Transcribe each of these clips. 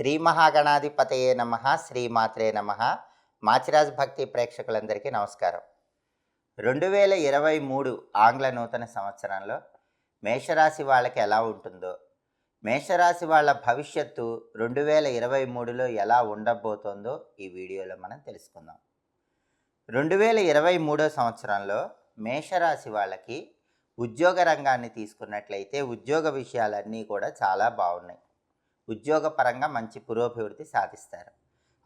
శ్రీ మహాగణాధిపతయే నమ శ్రీమాత్రే నమ. మాచిరాజ్ భక్తి ప్రేక్షకులందరికీ నమస్కారం. రెండు వేల ఇరవై మూడు ఆంగ్ల నూతన సంవత్సరంలో మేషరాశి వాళ్ళకి ఎలా ఉంటుందో మేషరాశి వాళ్ళ భవిష్యత్తు రెండు వేల ఇరవై మూడులో ఎలా ఉండబోతోందో ఈ వీడియోలో మనం తెలుసుకుందాం. రెండు వేల ఇరవై మూడో సంవత్సరంలో మేషరాశి వాళ్ళకి ఉద్యోగ రంగాన్ని తీసుకున్నట్లయితే ఉద్యోగ విషయాలన్నీ కూడా చాలా బాగున్నాయి. ఉద్యోగపరంగా మంచి పురోభివృద్ధి సాధిస్తారు.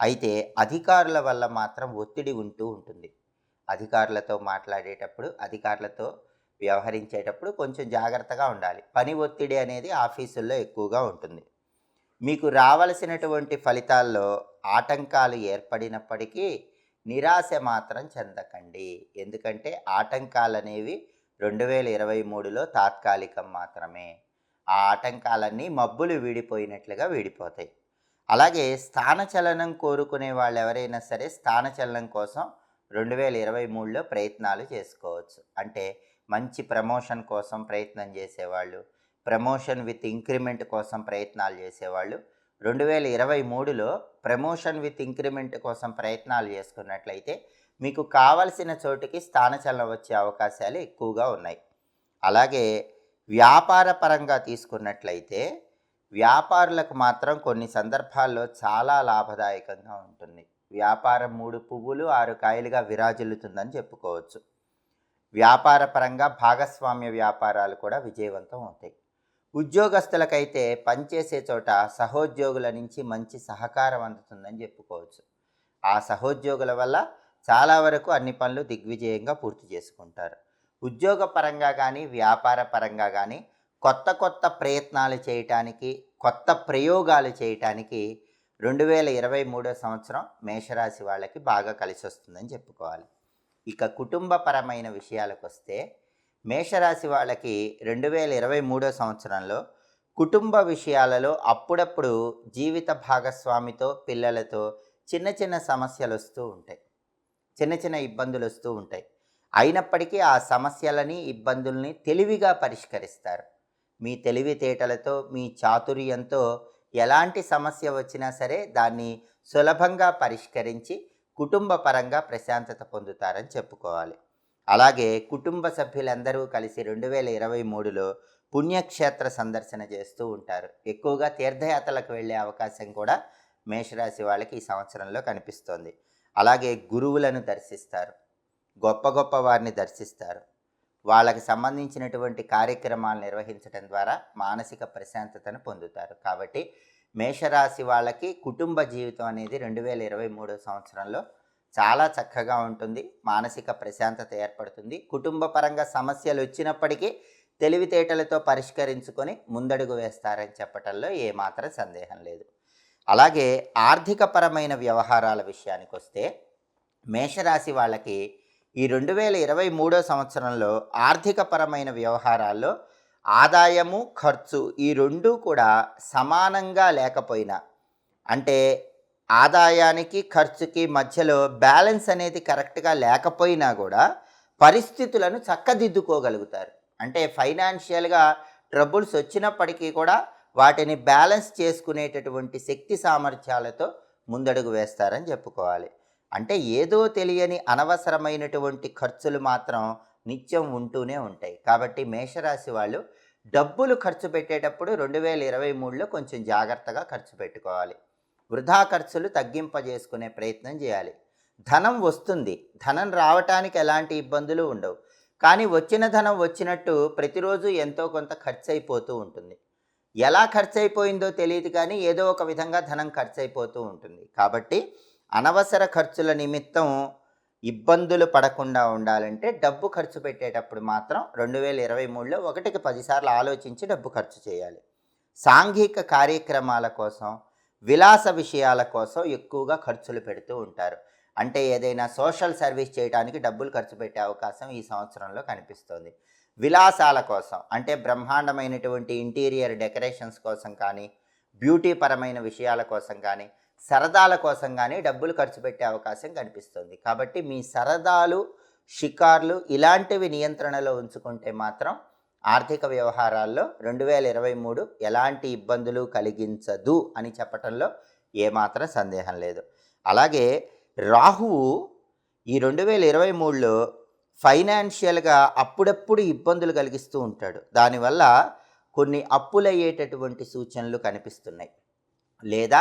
అయితే అధికారుల వల్ల మాత్రం ఒత్తిడి ఉంటూ ఉంటుంది. అధికారులతో మాట్లాడేటప్పుడు అధికారులతో వ్యవహరించేటప్పుడు కొంచెం జాగ్రత్తగా ఉండాలి. పని ఒత్తిడి అనేది ఆఫీసుల్లో ఎక్కువగా ఉంటుంది. మీకు రావలసినటువంటి ఫలితాల్లో ఆటంకాలు ఏర్పడినప్పటికీ నిరాశ మాత్రం చెందకండి. ఎందుకంటే ఆటంకాలు అనేవి రెండు వేల ఇరవై మూడులో తాత్కాలికం మాత్రమే. ఆ ఆటంకాలన్నీ మబ్బులు వీడిపోయినట్లుగా వీడిపోతాయి. అలాగే స్థానచలనం కోరుకునే వాళ్ళు ఎవరైనా సరే స్థానచలనం కోసం రెండు వేల ఇరవై మూడులో ప్రయత్నాలు చేసుకోవచ్చు. అంటే మంచి ప్రమోషన్ కోసం ప్రయత్నం చేసేవాళ్ళు ప్రమోషన్ విత్ ఇంక్రిమెంట్ కోసం ప్రయత్నాలు చేసేవాళ్ళు రెండు వేల ఇరవై మూడులో ప్రమోషన్ విత్ ఇంక్రిమెంట్ కోసం ప్రయత్నాలు చేసుకున్నట్లయితే మీకు కావలసిన చోటుకి స్థానచలనం వచ్చే అవకాశాలు ఎక్కువగా ఉన్నాయి. అలాగే వ్యాపార పరంగా తీసుకున్నట్లయితే వ్యాపారులకు మాత్రం కొన్ని సందర్భాల్లో చాలా లాభదాయకంగా ఉంటుంది. వ్యాపారం మూడు పువ్వులు ఆరు కాయలుగా విరాజిల్లుతుందని చెప్పుకోవచ్చు. వ్యాపార పరంగా భాగస్వామ్య వ్యాపారాలు కూడా విజయవంతం అవుతాయి. ఉద్యోగస్తులకైతే పనిచేసే చోట సహోద్యోగుల నుంచి మంచి సహకారం అందుతుందని చెప్పుకోవచ్చు. ఆ సహోద్యోగుల వల్ల చాలా వరకు అన్ని పనులు దిగ్విజయంగా పూర్తి చేసుకుంటారు. ఉద్యోగ పరంగా కానీ వ్యాపార పరంగా కానీ కొత్త కొత్త ప్రయత్నాలు చేయటానికి కొత్త ప్రయోగాలు చేయటానికి రెండు వేల ఇరవై మూడో సంవత్సరం మేషరాశి వాళ్ళకి బాగా కలిసి వస్తుందని చెప్పుకోవాలి. ఇక కుటుంబపరమైన విషయాలకు వస్తే మేషరాశి వాళ్ళకి రెండు వేల ఇరవై మూడో సంవత్సరంలో కుటుంబ విషయాలలో అప్పుడప్పుడు జీవిత భాగస్వామితో పిల్లలతో చిన్న చిన్న సమస్యలు వస్తూ ఉంటాయి. చిన్న చిన్న ఇబ్బందులు వస్తూ ఉంటాయి. అయినప్పటికీ ఆ సమస్యలని ఇబ్బందుల్ని తెలివిగా పరిష్కరిస్తారు. మీ తెలివితేటలతో మీ చాతుర్యంతో ఎలాంటి సమస్య వచ్చినా సరే దాన్ని సులభంగా పరిష్కరించి కుటుంబ పరంగా ప్రశాంతత పొందుతారని చెప్పుకోవాలి. అలాగే కుటుంబ సభ్యులందరూ కలిసి రెండు వేల ఇరవై మూడులో పుణ్యక్షేత్ర సందర్శన చేస్తూ ఉంటారు. ఎక్కువగా తీర్థయాత్రలకు వెళ్ళే అవకాశం కూడా మేషరాశి వాళ్ళకి ఈ సంవత్సరంలో కనిపిస్తోంది. అలాగే గురువులను దర్శిస్తారు. గొప్ప గొప్ప వారిని దర్శిస్తారు. వాళ్ళకి సంబంధించినటువంటి కార్యక్రమాలు నిర్వహించడం ద్వారా మానసిక ప్రశాంతతను పొందుతారు. కాబట్టి మేషరాశి వాళ్ళకి కుటుంబ జీవితం అనేది రెండు వేల ఇరవై మూడో సంవత్సరంలో చాలా చక్కగా ఉంటుంది. మానసిక ప్రశాంతత ఏర్పడుతుంది. కుటుంబ పరంగా సమస్యలు వచ్చినప్పటికీ తెలివితేటలతో పరిష్కరించుకొని ముందడుగు వేస్తారని చెప్పటంలో ఏమాత్రం సందేహం లేదు. అలాగే ఆర్థికపరమైన వ్యవహారాల విషయానికి వస్తే మేషరాశి వాళ్ళకి ఈ రెండు వేల ఇరవై మూడో సంవత్సరంలో ఆర్థికపరమైన వ్యవహారాల్లో ఆదాయము ఖర్చు ఈ రెండూ కూడా సమానంగా లేకపోయినా అంటే ఆదాయానికి ఖర్చుకి మధ్యలో బ్యాలెన్స్ అనేది కరెక్ట్గా లేకపోయినా కూడా పరిస్థితులను చక్కదిద్దుకోగలుగుతారు. అంటే ఫైనాన్షియల్గా ట్రబుల్స్ వచ్చినప్పటికీ కూడా వాటిని బ్యాలెన్స్ చేసుకునేటటువంటి శక్తి సామర్థ్యాలతో ముందడుగు వేస్తారని చెప్పుకోవాలి. అంటే ఏదో తెలియని అనవసరమైనటువంటి ఖర్చులు మాత్రం నిత్యం ఉంటూనే ఉంటాయి. కాబట్టి మేషరాశి వాళ్ళు డబ్బులు ఖర్చు పెట్టేటప్పుడు రెండు వేల ఇరవై మూడులో కొంచెం జాగ్రత్తగా ఖర్చు పెట్టుకోవాలి. వృధా ఖర్చులు తగ్గింపజేసుకునే ప్రయత్నం చేయాలి. ధనం వస్తుంది. ధనం రావటానికి ఎలాంటి ఇబ్బందులు ఉండవు. కానీ వచ్చిన ధనం వచ్చినట్టు ప్రతిరోజు ఎంతో కొంత ఖర్చు అయిపోతూ ఉంటుంది. ఎలా ఖర్చు అయిపోయిందో తెలియదు కానీ ఏదో ఒక విధంగా ధనం ఖర్చు అయిపోతూ ఉంటుంది. కాబట్టి అనవసర ఖర్చుల నిమిత్తం ఇబ్బందులు పడకుండా ఉండాలంటే డబ్బు ఖర్చు పెట్టేటప్పుడు మాత్రం రెండు వేల ఇరవై మూడులో ఒకటికి పదిసార్లు ఆలోచించి డబ్బు ఖర్చు చేయాలి. సాంఘిక కార్యక్రమాల కోసం విలాస విషయాల కోసం ఎక్కువగా ఖర్చులు పెడుతూ ఉంటారు. అంటే ఏదైనా సోషల్ సర్వీస్ చేయడానికి డబ్బులు ఖర్చు పెట్టే అవకాశం ఈ సంవత్సరంలో కనిపిస్తుంది. విలాసాల కోసం అంటే బ్రహ్మాండమైనటువంటి ఇంటీరియర్ డెకరేషన్స్ కోసం కానీ బ్యూటీ పరమైన విషయాల కోసం కానీ సరదాల కోసం కానీ డబ్బులు ఖర్చు పెట్టే అవకాశం కనిపిస్తుంది. కాబట్టి మీ సరదాలు షికార్లు ఇలాంటివి నియంత్రణలో ఉంచుకుంటే మాత్రం ఆర్థిక వ్యవహారాల్లో రెండు వేల ఇరవై మూడు ఎలాంటి ఇబ్బందులు కలిగించదు అని చెప్పటంలో ఏమాత్రం సందేహం లేదు. అలాగే రాహువు ఈ రెండు వేల ఇరవై మూడులో ఫైనాన్షియల్గా అప్పుడప్పుడు ఇబ్బందులు కలిగిస్తూ ఉంటాడు. దానివల్ల కొన్ని అప్పులయ్యేటటువంటి సూచనలు కనిపిస్తున్నాయి. లేదా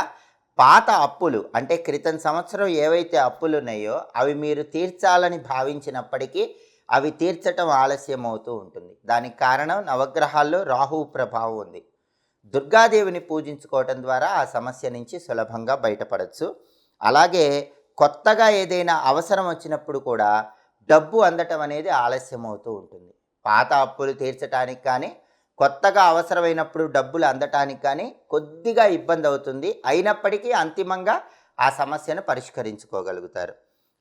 పాత అప్పులు అంటే క్రితం సంవత్సరం ఏవైతే అప్పులు ఉన్నాయో అవి మీరు తీర్చాలని భావించినప్పటికీ అవి తీర్చటం ఆలస్యం అవుతూ ఉంటుంది. దానికి కారణం నవగ్రహాల్లో రాహువు ప్రభావం ఉంది. దుర్గాదేవిని పూజించుకోవటం ద్వారా ఆ సమస్య నుంచి సులభంగా బయటపడవచ్చు అలాగే కొత్తగా ఏదైనా అవసరం వచ్చినప్పుడు కూడా డబ్బు అందటం అనేది ఆలస్యం అవుతూ ఉంటుంది. పాత అప్పులు తీర్చడానికి కానీ కొత్తగా అవసరమైనప్పుడు డబ్బులు అందటానికి కానీ కొద్దిగా ఇబ్బంది అవుతుంది. అయినప్పటికీ అంతిమంగా ఆ సమస్యను పరిష్కరించుకోగలుగుతారు.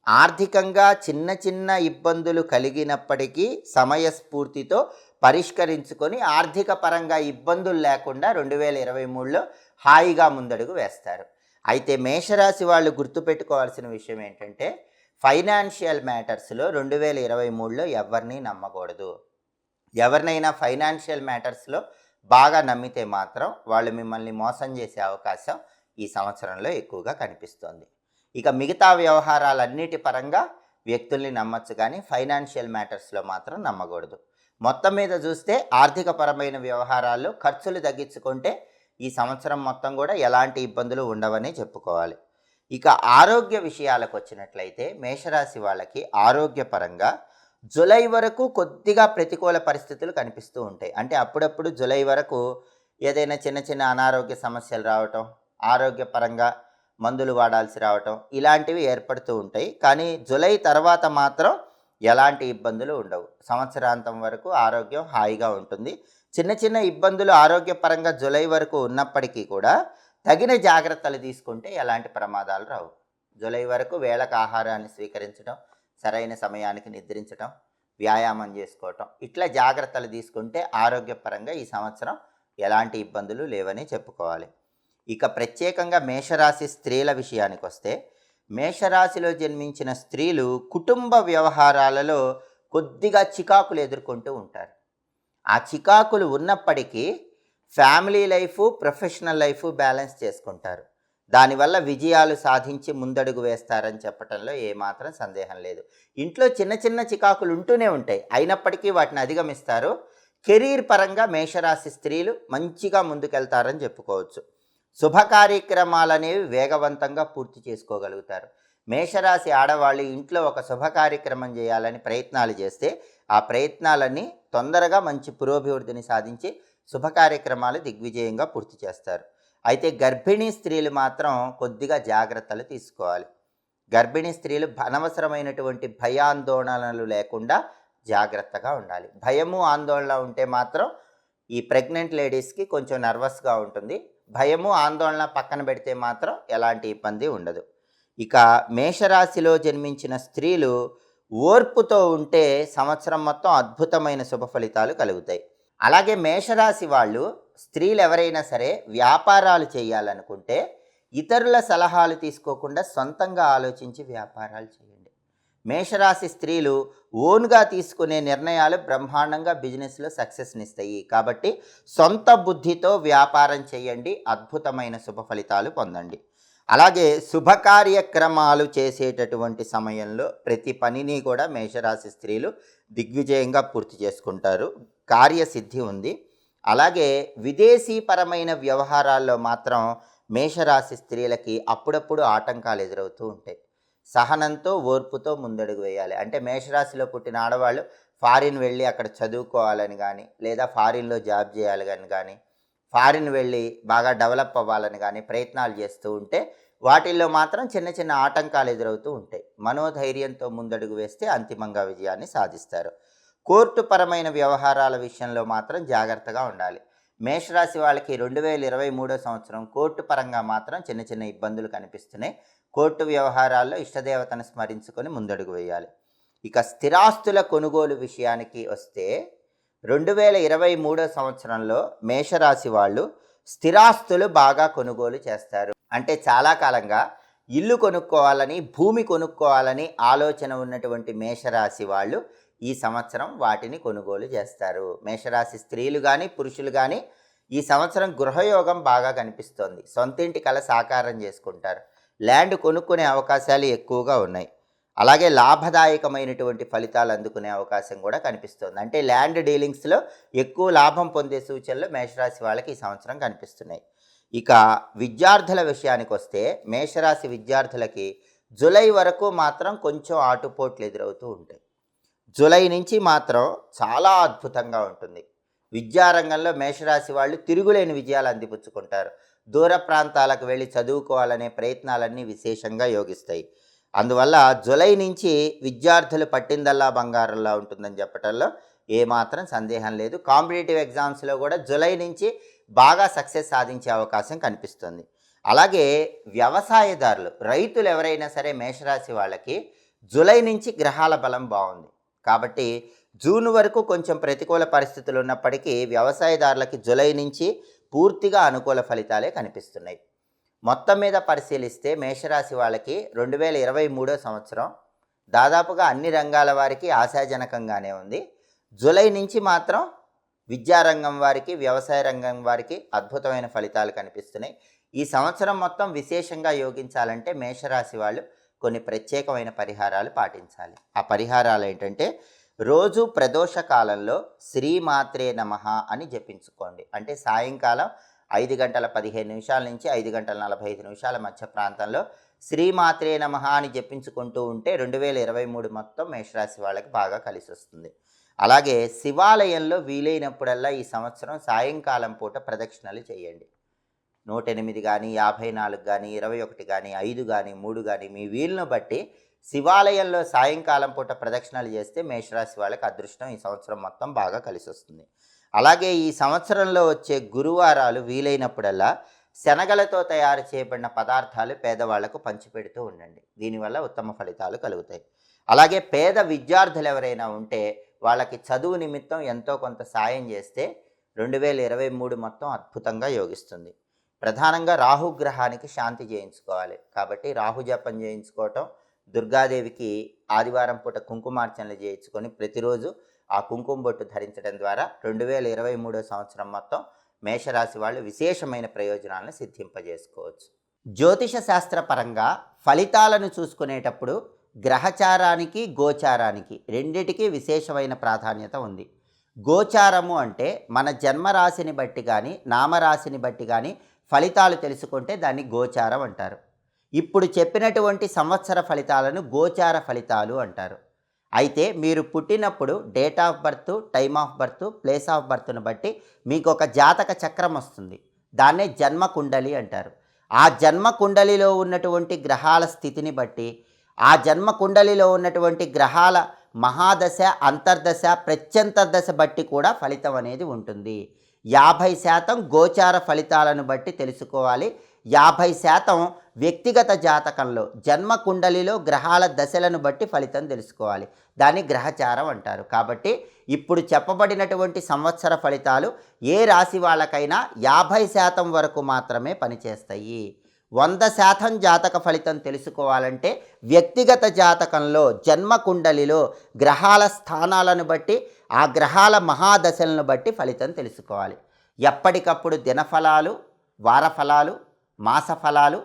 ఆర్థికంగా చిన్న చిన్న ఇబ్బందులు కలిగినప్పటికీ సమయస్ఫూర్తితో పరిష్కరించుకొని ఆర్థిక పరంగా ఇబ్బందులు లేకుండా రెండు వేల ఇరవై మూడులో హాయిగా ముందడుగు వేస్తారు. అయితే మేషరాశి వాళ్ళు గుర్తుపెట్టుకోవాల్సిన విషయం ఏంటంటే ఫైనాన్షియల్ మ్యాటర్స్లో రెండు వేల ఇరవై మూడులో ఎవరిని నమ్మకూడదు. ఎవరినైనా ఫైనాన్షియల్ మ్యాటర్స్లో బాగా నమ్మితే మాత్రం వాళ్ళు మిమ్మల్ని మోసం చేసే అవకాశం ఈ సంవత్సరంలో ఎక్కువగా కనిపిస్తోంది. ఇక మిగతా వ్యవహారాలన్నిటి పరంగా వ్యక్తుల్ని నమ్మచ్చు కానీ ఫైనాన్షియల్ మ్యాటర్స్లో మాత్రం నమ్మకూడదు. మొత్తం మీద చూస్తే ఆర్థికపరమైన వ్యవహారాల్లో ఖర్చులు తగ్గించుకుంటే ఈ సంవత్సరం మొత్తం కూడా ఎలాంటి ఇబ్బందులు ఉండవని చెప్పుకోవాలి. ఇక ఆరోగ్య విషయాలకు వచ్చినట్లయితే మేషరాశి వాళ్ళకి ఆరోగ్యపరంగా జులై వరకు కొద్దిగా ప్రతికూల పరిస్థితులు కనిపిస్తూ ఉంటాయి. అంటే అప్పుడప్పుడు జులై వరకు ఏదైనా చిన్న చిన్న అనారోగ్య సమస్యలు రావటం ఆరోగ్యపరంగా మందులు వాడాల్సి రావటం ఇలాంటివి ఏర్పడుతూ ఉంటాయి. కానీ జులై తర్వాత మాత్రం ఎలాంటి ఇబ్బందులు ఉండవు. సంవత్సరాంతం వరకు ఆరోగ్యం హాయిగా ఉంటుంది. చిన్న చిన్న ఇబ్బందులు ఆరోగ్యపరంగా జులై వరకు ఉన్నప్పటికీ కూడా తగిన జాగ్రత్తలు తీసుకుంటే ఎలాంటి ప్రమాదాలు రావు. జులై వరకు వేళకు ఆహారాన్ని స్వీకరించడం సరైన సమయానికి నిద్రించటం వ్యాయామం చేసుకోవటం ఇట్లా జాగ్రత్తలు తీసుకుంటే ఆరోగ్యపరంగా ఈ సంవత్సరం ఎలాంటి ఇబ్బందులు లేవని చెప్పుకోవాలి. ఇక ప్రత్యేకంగా మేషరాశి స్త్రీల విషయానికి వస్తే మేషరాశిలో జన్మించిన స్త్రీలు కుటుంబ వ్యవహారాలలో కొద్దిగా చికాకులు ఎదుర్కొంటూ ఉంటారు. ఆ చికాకులు ఉన్నప్పటికీ family life professional life balance చేసుకుంటారు. దానివల్ల విజయాలు సాధించి ముందడుగు వేస్తారని చెప్పడంలో ఏమాత్రం సందేహం లేదు. ఇంట్లో చిన్న చిన్న చికాకులు ఉంటూనే ఉంటాయి. అయినప్పటికీ వాటిని అధిగమిస్తారు. కెరీర్ పరంగా మేషరాశి స్త్రీలు మంచిగా ముందుకెళ్తారని చెప్పుకోవచ్చు. శుభ కార్యక్రమాలు అనేవి వేగవంతంగా పూర్తి చేసుకోగలుగుతారు. మేషరాశి ఆడవాళ్ళు ఇంట్లో ఒక శుభ కార్యక్రమం చేయాలని ప్రయత్నాలు చేస్తే ఆ ప్రయత్నాలన్నీ తొందరగా మంచి పురోభివృద్ధిని సాధించి శుభ కార్యక్రమాలు దిగ్విజయంగా పూర్తి చేస్తారు. అయితే గర్భిణీ స్త్రీలు మాత్రం కొద్దిగా జాగ్రత్తలు తీసుకోవాలి. గర్భిణీ స్త్రీలు అనవసరమైనటువంటి భయాందోళనలు లేకుండా జాగ్రత్తగా ఉండాలి. భయము ఆందోళన ఉంటే మాత్రం ఈ ప్రెగ్నెంట్ లేడీస్కి కొంచెం నర్వస్గా ఉంటుంది. భయము ఆందోళన పక్కన పెడితే మాత్రం ఎలాంటి ఇబ్బంది ఉండదు. ఇక మేషరాశిలో జన్మించిన స్త్రీలు ఓర్పుతో ఉంటే సంవత్సరం మొత్తం అద్భుతమైన శుభ ఫలితాలు కలుగుతాయి. అలాగే మేషరాశి వాళ్ళు స్త్రీలు ఎవరైనా సరే వ్యాపారాలు చేయాలనుకుంటే ఇతరుల సలహాలు తీసుకోకుండా సొంతంగా ఆలోచించి వ్యాపారాలు చేయండి. మేషరాశి స్త్రీలు ఓన్గా తీసుకునే నిర్ణయాలు బ్రహ్మాండంగా బిజినెస్లో సక్సెస్నిస్తాయి. కాబట్టి సొంత బుద్ధితో వ్యాపారం చేయండి. అద్భుతమైన శుభ ఫలితాలు పొందండి. అలాగే శుభ కార్యక్రమాలు చేసేటటువంటి సమయంలో ప్రతి పనిని కూడా మేషరాశి స్త్రీలు దిగ్విజయంగా పూర్తి చేసుకుంటారు. కార్యసిద్ధి ఉంది. అలాగే విదేశీపరమైన వ్యవహారాల్లో మాత్రం మేషరాశి స్త్రీలకి అప్పుడప్పుడు ఆటంకాలు ఎదురవుతూ ఉంటాయి. సహనంతో ఓర్పుతో ముందడుగు వేయాలి. అంటే మేషరాశిలో పుట్టిన ఆడవాళ్ళు ఫారిన్ వెళ్ళి అక్కడ చదువుకోవాలని కానీ లేదా ఫారిన్లో జాబ్ చేయాలని కానీ ఫారిన్ వెళ్ళి బాగా డెవలప్ అవ్వాలని కానీ ప్రయత్నాలు చేస్తూ ఉంటే వాటిల్లో మాత్రం చిన్న చిన్న ఆటంకాలు ఎదురవుతూ ఉంటాయి. మనోధైర్యంతో ముందడుగు వేస్తే అంతిమంగా విజయాన్ని సాధిస్తారు. కోర్టుపరమైన వ్యవహారాల విషయంలో మాత్రం జాగ్రత్తగా ఉండాలి. మేషరాశి వాళ్ళకి రెండు వేల ఇరవై మూడో సంవత్సరం కోర్టు పరంగా మాత్రం చిన్న చిన్న ఇబ్బందులు కనిపిస్తున్నాయి. కోర్టు వ్యవహారాల్లో ఇష్టదేవతను స్మరించుకొని ముందడుగు వేయాలి. ఇక స్థిరాస్తుల కొనుగోలు విషయానికి వస్తే రెండు వేల ఇరవై మూడో సంవత్సరంలో మేషరాశి వాళ్ళు స్థిరాస్తులు బాగా కొనుగోలు చేస్తారు. అంటే చాలా కాలంగా ఇల్లు కొనుక్కోవాలని భూమి కొనుక్కోవాలని ఆలోచన ఉన్నటువంటి మేషరాశి వాళ్ళు ఈ సంవత్సరం వాటిని కొనుగోలు చేస్తారు. మేషరాశి స్త్రీలు కానీ పురుషులు కానీ ఈ సంవత్సరం గృహయోగం బాగా కనిపిస్తోంది. సొంతింటి కళ సాకారం చేసుకుంటారు. ల్యాండ్ కొనుక్కునే అవకాశాలు ఎక్కువగా ఉన్నాయి. అలాగే లాభదాయకమైనటువంటి ఫలితాలు అందుకునే అవకాశం కూడా కనిపిస్తుంది. అంటే ల్యాండ్ డీలింగ్స్లో ఎక్కువ లాభం పొందే సూచనలు మేషరాశి వాళ్ళకి ఈ సంవత్సరం కనిపిస్తున్నాయి. ఇక విద్యార్థుల విషయానికి వస్తే మేషరాశి విద్యార్థులకి జూలై వరకు మాత్రం కొంచెం ఆటుపోట్లు ఎదురవుతూ ఉంటాయి. జూలై నుంచి మాత్రం చాలా అద్భుతంగా ఉంటుంది. విద్యారంగంలో మేషరాశి వాళ్ళు తిరుగులేని విజయాలు అందిపుచ్చుకుంటారు. దూర ప్రాంతాలకు వెళ్ళి చదువుకోవాలనే ప్రయత్నాలన్నీ విశేషంగా యోగిస్తాయి. అందువల్ల జులై నుంచి విద్యార్థులు పట్టిందల్లా బంగారంలా ఉంటుందని చెప్పటంలో ఏమాత్రం సందేహం లేదు. కాంపిటేటివ్ ఎగ్జామ్స్లో కూడా జులై నుంచి బాగా సక్సెస్ సాధించే అవకాశం కనిపిస్తుంది. అలాగే వ్యవసాయదారులు రైతులు ఎవరైనా సరే మేషరాశి వాళ్ళకి జులై నుంచి గ్రహాల బలం బాగుంది. కాబట్టి జూన్ వరకు కొంచెం ప్రతికూల పరిస్థితులు ఉన్నప్పటికీ వ్యవసాయదారులకి జులై నుంచి పూర్తిగా అనుకూల ఫలితాలే కనిపిస్తున్నాయి. మొత్తం మీద పరిశీలిస్తే మేషరాశి వాళ్ళకి రెండు వేల ఇరవై మూడో సంవత్సరం దాదాపుగా అన్ని రంగాల వారికి ఆశాజనకంగానే ఉంది. జూలై నుంచి మాత్రం విద్యారంగం వారికి వ్యవసాయ రంగం వారికి అద్భుతమైన ఫలితాలు కనిపిస్తున్నాయి. ఈ సంవత్సరం మొత్తం విశేషంగా యోగించాలంటే మేషరాశి వాళ్ళు కొన్ని ప్రత్యేకమైన పరిహారాలు పాటించాలి. ఆ పరిహారాలు ఏంటంటే రోజు ప్రదోష కాలంలో శ్రీమాత్రే నమ అని జపించుకోండి. అంటే సాయంకాలం ఐదు గంటల పదిహేను నిమిషాల నుంచి ఐదు గంటల నలభై ఐదు నిమిషాల మధ్య ప్రాంతంలో శ్రీమాత్రే నమ అని జపించుకుంటూ ఉంటే రెండు వేల ఇరవై మూడు మొత్తం మేషరాశి వాళ్ళకి బాగా కలిసి వస్తుంది అలాగే శివాలయంలో వీలైనప్పుడల్లా ఈ సంవత్సరం సాయంకాలం పూట ప్రదక్షిణలు చేయండి. నూట ఎనిమిది కానీ యాభై నాలుగు కానీ ఇరవై ఒకటి కానీ ఐదు కానీ మూడు కానీ మీ వీలును బట్టి శివాలయంలో సాయంకాలం పూట ప్రదక్షిణలు చేస్తే మేషరాశి వాళ్ళకి అదృష్టం ఈ సంవత్సరం మొత్తం బాగా కలిసి వస్తుంది అలాగే ఈ సంవత్సరంలో వచ్చే గురువారాలు వీలైనప్పుడల్లా శనగలతో తయారు చేయబడిన పదార్థాలు పేదవాళ్ళకు పంచిపెడుతూ ఉండండి. దీనివల్ల ఉత్తమ ఫలితాలు కలుగుతాయి. అలాగే పేద విద్యార్థులు ఎవరైనా ఉంటే వాళ్ళకి చదువు నిమిత్తం ఎంతో కొంత సాయం చేస్తే రెండు వేల ఇరవై మూడు మొత్తం అద్భుతంగా యోగిస్తుంది. ప్రధానంగా రాహుగ్రహానికి శాంతి చేయించుకోవాలి కాబట్టి రాహు జపం చేయించుకోవటం దుర్గాదేవికి ఆదివారం పూట కుంకుమార్చనలు చేయించుకొని ప్రతిరోజు ఆ కుంకుమ బొట్టు ధరించడం ద్వారా రెండు వేల ఇరవై మూడో సంవత్సరం మొత్తం మేషరాశి వాళ్ళు విశేషమైన ప్రయోజనాలను సిద్ధింపజేసుకోవచ్చు. జ్యోతిష శాస్త్ర పరంగా ఫలితాలను చూసుకునేటప్పుడు గ్రహచారానికి గోచారానికి రెండిటికీ విశేషమైన ప్రాధాన్యత ఉంది. గోచారము అంటే మన జన్మరాశిని బట్టి కానీ నామరాశిని బట్టి కానీ ఫలితాలు తెలుసుకుంటే దాన్ని గోచారం అంటారు. ఇప్పుడు చెప్పినటువంటి సంవత్సర ఫలితాలను గోచార ఫలితాలు అంటారు. అయితే మీరు పుట్టినప్పుడు date of birth time of birth place of బర్త్ను బట్టి మీకు ఒక జాతక చక్రం వస్తుంది. దాన్నే జన్మ కుండలి అంటారు. ఆ జన్మ కుండలిలో ఉన్నటువంటి గ్రహాల స్థితిని బట్టి ఆ జన్మ కుండలిలో ఉన్నటువంటి గ్రహాల మహాదశ అంతర్దశ ప్రత్యంతర్దశ బట్టి కూడా ఫలితం అనేది ఉంటుంది. యాభై శాతం గోచార ఫలితాలను బట్టి తెలుసుకోవాలి. యాభై శాతం వ్యక్తిగత జాతకంలో జన్మ కుండలిలో గ్రహాల దశలను బట్టి ఫలితం తెలుసుకోవాలి. దాన్ని గ్రహచారం అంటారు. కాబట్టి ఇప్పుడు చెప్పబడినటువంటి సంవత్సర ఫలితాలు ఏ రాశి వాళ్ళకైనా యాభై శాతం వరకు మాత్రమే పనిచేస్తాయి. వంద శాతం జాతక ఫలితం తెలుసుకోవాలంటే వ్యక్తిగత జాతకంలో జన్మ కుండలిలో గ్రహాల స్థానాలను బట్టి ఆ గ్రహాల మహాదశలను బట్టి ఫలితం తెలుసుకోవాలి. ఎప్పటికప్పుడు దినఫలాలు వారఫలాలు మాసఫలాలు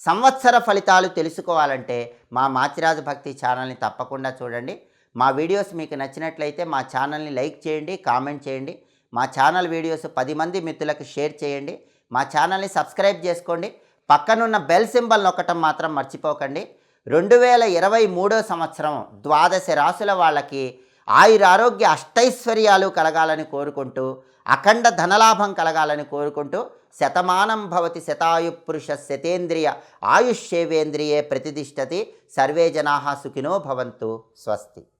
సంవత్సర ఫలితాలు తెలుసుకోవాలంటే మా మాచిరాజు భక్తి ఛానల్ని తప్పకుండా చూడండి. మా వీడియోస్ మీకు నచ్చినట్లయితే మా ఛానల్ని లైక్ చేయండి కామెంట్ చేయండి. మా ఛానల్ వీడియోస్ పది మంది మిత్రులకు షేర్ చేయండి. మా ఛానల్ని సబ్స్క్రైబ్ చేసుకోండి. పక్కనున్న బెల్ సింబల్ నొక్కటం మాత్రం మర్చిపోకండి. రెండు వేల ఇరవై మూడో సంవత్సరం ద్వాదశ రాసుల వాళ్ళకి ఆయురారోగ్య అష్టైశ్వర్యాలు కలగాలని కోరుకుంటూ అఖండ ధనలాభం కలగాలని కోరుకుంటూ శతమానం భవతి శతాయు పురుష శతేంద్రియ ఆయుష్యేవేంద్రియే ప్రతిష్టతి. సర్వే జనా సుఖినో భవంతు. స్వస్తి.